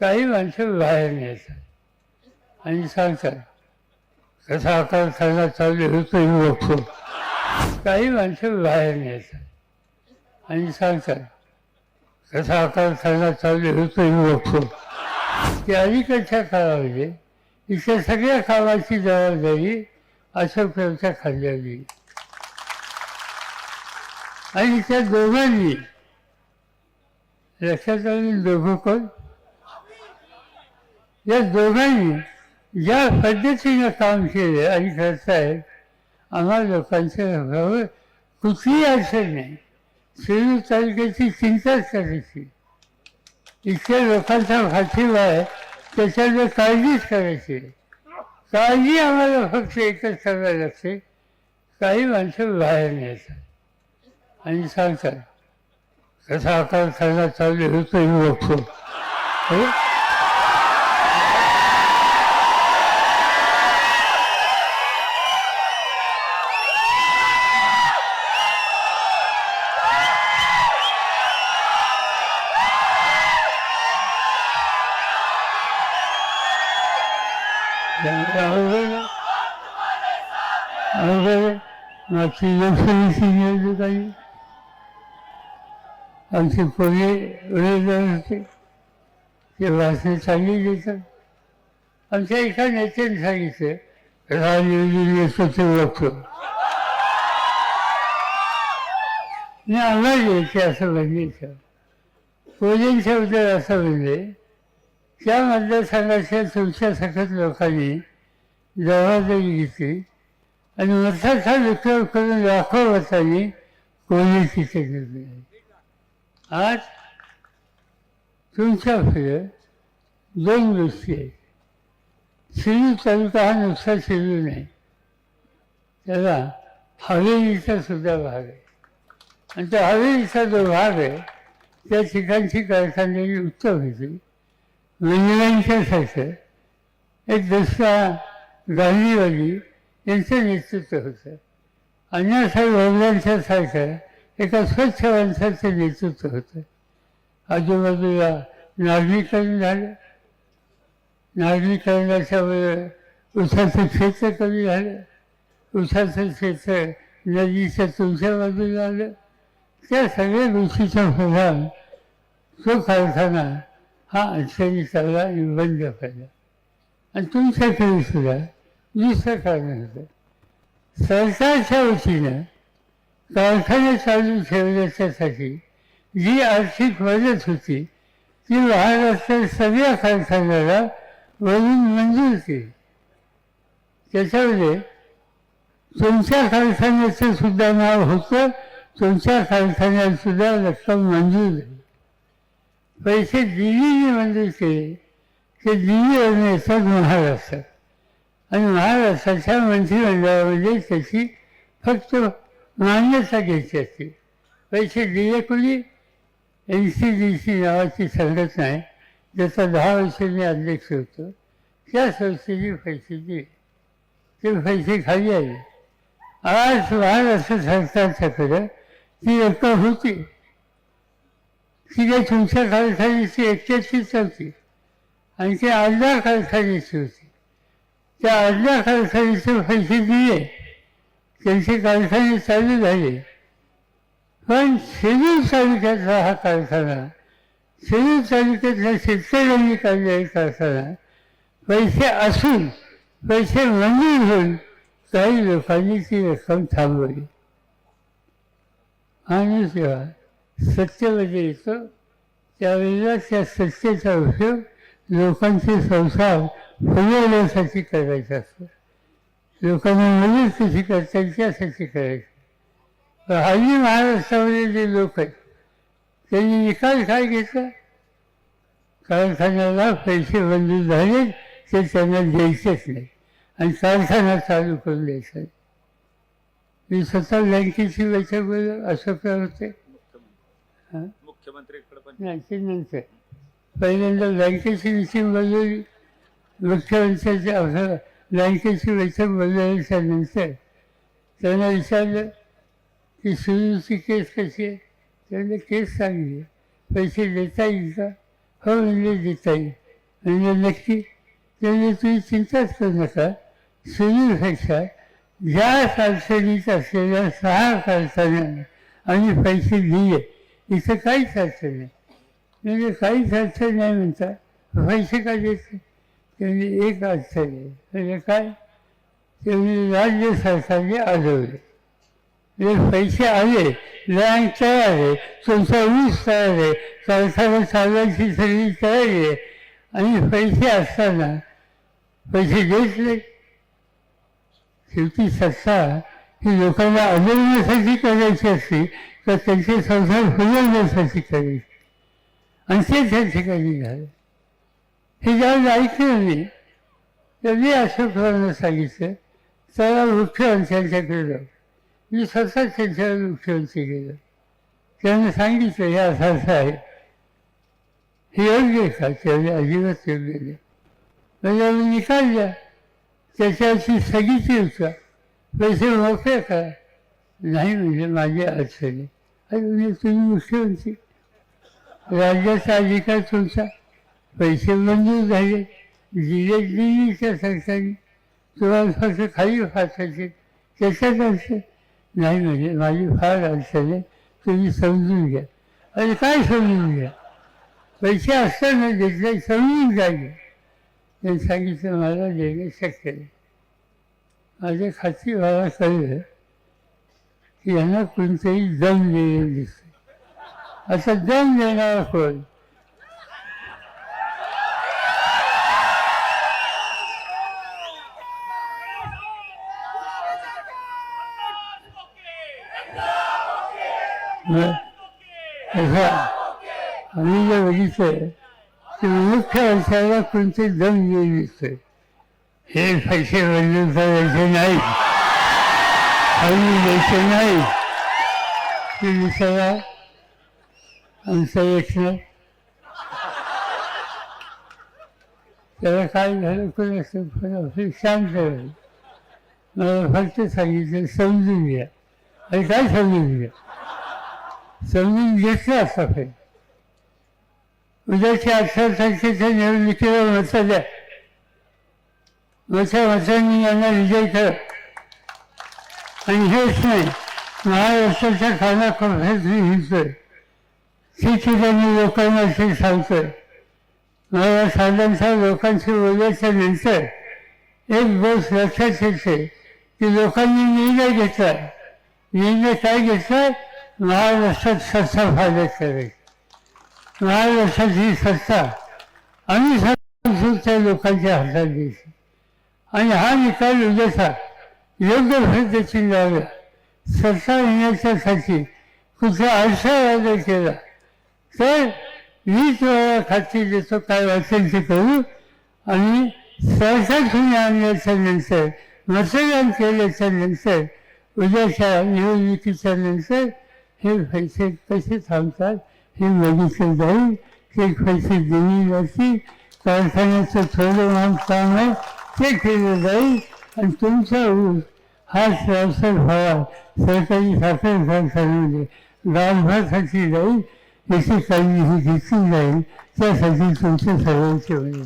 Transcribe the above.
काही माणसं बाहेर येतात आणि सांगतात कसा आकार खायला चालू होतो बघतो. काही माणसं बाहेर येतात आणि सांगतात कसा आकार खायला चालू होतो मी बघतो. की अलीकडच्या काळामध्ये इथे सगळ्या कामाची जबाबदारी अशोक रावच्या खांद्यावर येईल आणि त्या दोघांनी लक्षात आली दोघं कोण? या दोघांनी ज्या पद्धतीनं काम केलं आणि करतायत आम्हा लोकांच्या भावावर कुठलीही अडचण नाही. शिरूर तालुक्याची चिंताच करायची. इतक्या लोकांचा पाठिंबा आहे त्याच्यावर काळजीच करायची. काळजी आम्हाला फक्त एकच करावी लागते. काही माणसं बाहेर न्यायचं आणि सांगतात कसा आकार खायला चालू होतो हे? बघतो मागची लोकसभेची निवडणूक आली आमचे पोहे उमेदवार होते ते भाषण चांगली देतात आमच्या एका नेत्याने सांगितलं राजयोगी स्वतः ओळखतो मी आम्हाला यायचे असं म्हणायचं पोलींच्या बद्दल असं म्हणजे त्यामध्ये मतदारसंघाच्या तुमच्या सखत लोकांनी जबाबदारी घेतली आणि मतदारचा विक्रम करून लाखो मतांनी तिथे केली आज तुमच्यापुढे दोन गोष्टी आहेत शिरूर तालुका हा नुसता शिरू नाही त्याला हवेलीचा सुद्धा भाग आहे आणि तो हवेलीचा जो भाग आहे त्या ठिकाणची कारखान्याची उत्तम होती वेंगलांच्यासारखं एक दुसरा गांधीवादी यांचं नेतृत्व होतं. अण्णासाहेब वडिलांच्यासारखं एका स्वच्छ माणसाचं नेतृत्व होतं. आजूबाजूला नागरीकरण झालं. नागरीकरणाच्या वेळेला उसाचं क्षेत्र कमी झालं. उसाचं क्षेत्र नदीच्या तुमच्या बाजूला आलं. त्या सगळ्या गोष्टीचा प्रभाव तो कारखाना हा अडचणी चालला निबंध पाहिजे आणि तुमच्याकडे सुद्धा दुसरं कारण होतं. सरकारच्या वतीनं कारखाने चालू ठेवण्याच्यासाठी जी आर्थिक मदत होती ती महाराष्ट्रात सगळ्या कारखान्याला वरून मंजूर केली. त्याच्यामध्ये तुमच्या कारखान्याचं सुद्धा नाव होतं तुमच्या कारखान्यात सुद्धा रक्कम मंजूर झाली. पैसे दिलेले म्हणजे मंजूर ते ते दिल्लीवरून असतात महाराष्ट्रात आणि महाराष्ट्राच्या मंत्रिमंडळामध्ये त्याची फक्त मान्यता घ्यायची असते. पैसे दिले कोणी? एन सी डी सी नावाची संघटना आहे ज्याचा दहा वर्ष मी अध्यक्ष होतो. त्या संस्थेने पैसे दिले. ते पैसे खाली आले. आज महाराष्ट्र सरकारच्याकडं ती रक्कम होती. की काही तुमच्या कारखान्याची एकट्याचीच नव्हती आणि ती अर्ध्या कारखान्याची होती. त्या अर्ध्या कारखान्याचे पैसे दिले. त्यांचे कारखाने चालू झाले. पण शिरूर तालुक्यातला हा कारखाना शिरूर तालुक्यातल्या शेतकऱ्यांनी काढलेला कारखाना पैसे असून पैसे मंजूर होऊन काही लोकांनी ती रक्कम थांबवली. माणूस जेव्हा सत्यमध्ये येतो त्यावेळेला त्या सत्तेचा उपयोग लोकांचे संसार फुलवण्यासाठी करायचा असतो. लोकांना मदत कशी करता येईल त्यासाठी करायचं. हल्ली महाराष्ट्रामध्ये जे लोक आहेत त्यांनी निकाल काय घेतला? कारखान्याला पैसे मंजूर झाले ते त्यांना द्यायचेच नाही आणि कारखाना चालू करून द्यायचा नाही. मी स्वतः बँकेची बैठक बोललो अशोक होते मुख्यमंत्र्यांकडे पण. नाही पहिल्यांदा बँकेची मिटिंग बोलवली मुख्यमंत्र्यांची आपलं बँकेची बैठक बोलवल्याच्या नंतर. त्यांना विचारलं की सुरूची केस कशी आहे? त्यांनी केस चांगली आहे पैसे देता येईल का? हो म्हणजे देता येईल. म्हणजे नक्की त्यामुळे तुम्ही चिंताच करू नका. सुनीलपेक्षा जास्त अडचणीत असलेल्या सहा कारखान्यांना आम्ही पैसे दिले इथं काहीच अडचण नाही. म्हणजे काहीच अडचण नाही म्हणता पैसे का देत त्यांनी एक अडचण आहे. म्हणजे काय? त्यांनी राज्य सरकारने आढळले म्हणजे पैसे आले लँड तयार आहे तुमचा ऊस तयार आहे कारखाना चालवायची सगळी तयारी आहे. आणि पैसे असताना पैसे देत नाही शेवटी सत्ता ही लोकांना अडवण्यासाठी करायची असते तर त्यांचे संसार फुलवण्यासाठी करायची आणि ते त्या ठिकाणी झालं हे ज्यावेळेस ऐकलं नाही तर मी अशोक चव्हाणांना सांगितलं त्याला त्यांच्याकडे जाऊ मी स्वतः त्यांच्यावर मुख्यमंत्री गेलो त्यांना सांगितलं हे असं असं आहे हे योग्य का त्याने अजिबात योग्य नाही म्हणजे आम्ही निकाल द्या त्याच्यावरची स्थगिती होता पैसे मोकळे करा नाही म्हणजे माझी अडचणी अरे म्हणजे तुम्ही मुख्यमंत्री राज्याचा अधिकार तुमचा पैसे मंजूर झाले दिले दिल्लीच्या सरकारने तुम्हाला फक्त खाली फासायचे त्याच्यात अडचण नाही म्हणजे माझी फार अडचण आहे तुम्ही समजून घ्या. अरे काय समजून घ्या? पैसे असताना घेतले समजून घ्यायचे त्यांनी सांगितलं मला देणे शक्य नाही. माझ्या खात्री मला कळलं की यांना कोणतेही दम दिलेलं दिसते. असं दम देणारा कोण? आम्ही जे बघितलं ते मुख्य वर्षाला कोणते जम देऊ दिसतोय हे पैसे म्हणजे मंजूर यायचे नाही. आणि द्यायचे नाही ते दिसायला आमचं एकनाथ त्याला काय झालं कोण असं आपली शांत राहील मला फक्त सांगितलं समजून घ्या. आणि काय समजून घ्या? समजून घेतलं असा पाहिजे उद्याच्या अठरा तारखेच्या निवडणुकीला मतं द्या मोठ्या मतांनी यांना विजय करा आणि हेच नाही. महाराष्ट्राच्या खानाखोऱ्यात मी हिंडतोय ठिकठिकाणी लोकांना ते सांगतोय मला साधारणतः लोकांशी बोलायच्या नंतर एक गोष्ट लक्षात येते की लोकांनी निर्णय घेतला. निर्णय काय घेतला? महाराष्ट्रात सत्ता फायद्यात करायची महाराष्ट्रात ही सत्ता आम्ही सांगतो त्या लोकांच्या हातात द्यायची आणि हा निकाल उद्याचा योग्य पद्धतीने लावला सत्ता येण्याच्यासाठी कुठला अडथळा केला? तर वीस वेळा खात्री देतो काय वाटेल ते करू? आणि सहसा तुम्ही आणल्याच्या नंतर मतदान केल्याच्यानंतर उद्याच्या निवडणुकीच्या नंतर हे पैसे कसे थांबतात हे बघितलं जाईल. ते पैसे दिले जातील कारखान्याचं थोडं काम आहे ते केलं जाईल. आणि तुमचा ऊस हाच व्यवसाय व्हावा सरकारी साखर कारखान्यामध्ये गावभरासाठी जाईल याची काळजी ही घेतली जाईल त्यासाठी तुमचे सर्वांचे म्हणजे